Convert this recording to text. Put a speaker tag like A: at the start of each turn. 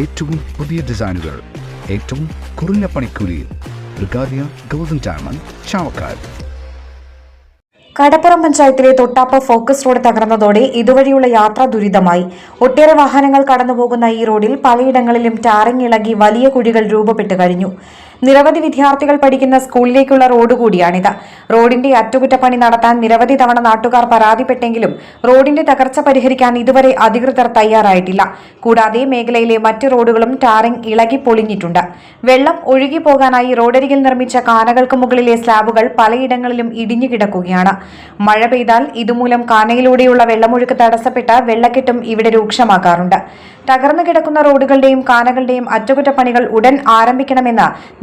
A: ഏറ്റവും പുതിയ ഡിസൈനുകൾ ഏറ്റവും കുറഞ്ഞ പണിക്കൂലിയിൽ. ബ്രിഗാദിയ ഗോൾഡൻ ഡയമണ്ട് ചാവക്കാട്.
B: കടപ്പുറം പഞ്ചായത്തിലെ തൊട്ടാപ്പ ഫോക്കസ് റോഡ് തകർന്നതോടെ ഇതുവഴിയുള്ള യാത്ര ദുരിതമായി. ഒട്ടേറെ വാഹനങ്ങൾ കടന്നുപോകുന്ന ഈ റോഡിൽ പലയിടങ്ങളിലും ടാറിംഗ് ഇളകി വലിയ കുഴികൾ രൂപപ്പെട്ടു കഴിഞ്ഞു. നിരവധി വിദ്യാർത്ഥികൾ പഠിക്കുന്ന സ്കൂളിലേക്കുള്ള റോഡ് കൂടിയാണിത്. റോഡിന്റെ അറ്റകുറ്റപ്പണി നടത്താൻ നിരവധി തവണ നാട്ടുകാർ പരാതിപ്പെട്ടെങ്കിലും റോഡിന്റെ തകർച്ച പരിഹരിക്കാൻ ഇതുവരെ അധികൃതർ തയ്യാറായിട്ടില്ല. കൂടാതെ മേഖലയിലെ മറ്റ് റോഡുകളും ടാറിംഗ് ഇളകി പൊളിഞ്ഞിട്ടുണ്ട്. വെള്ളം ഒഴുകി പോകാനായി റോഡരികിൽ നിർമ്മിച്ച കാനകൾക്ക് മുകളിലെ സ്ലാബുകൾ പലയിടങ്ങളിലും ഇടിഞ്ഞു കിടക്കുകയാണ്. മഴ പെയ്താൽ ഇതുമൂലം കാനയിലൂടെയുള്ള വെള്ളമൊഴുക്ക് തടസ്സപ്പെട്ട വെള്ളക്കെട്ടും ഇവിടെ രൂക്ഷമാക്കാറുണ്ട്. തകർന്നു കിടക്കുന്ന റോഡുകളുടെയും കാനകളുടെയും അറ്റകുറ്റപ്പണികൾ ഉടൻ ആരംഭിക്കണമെന്ന്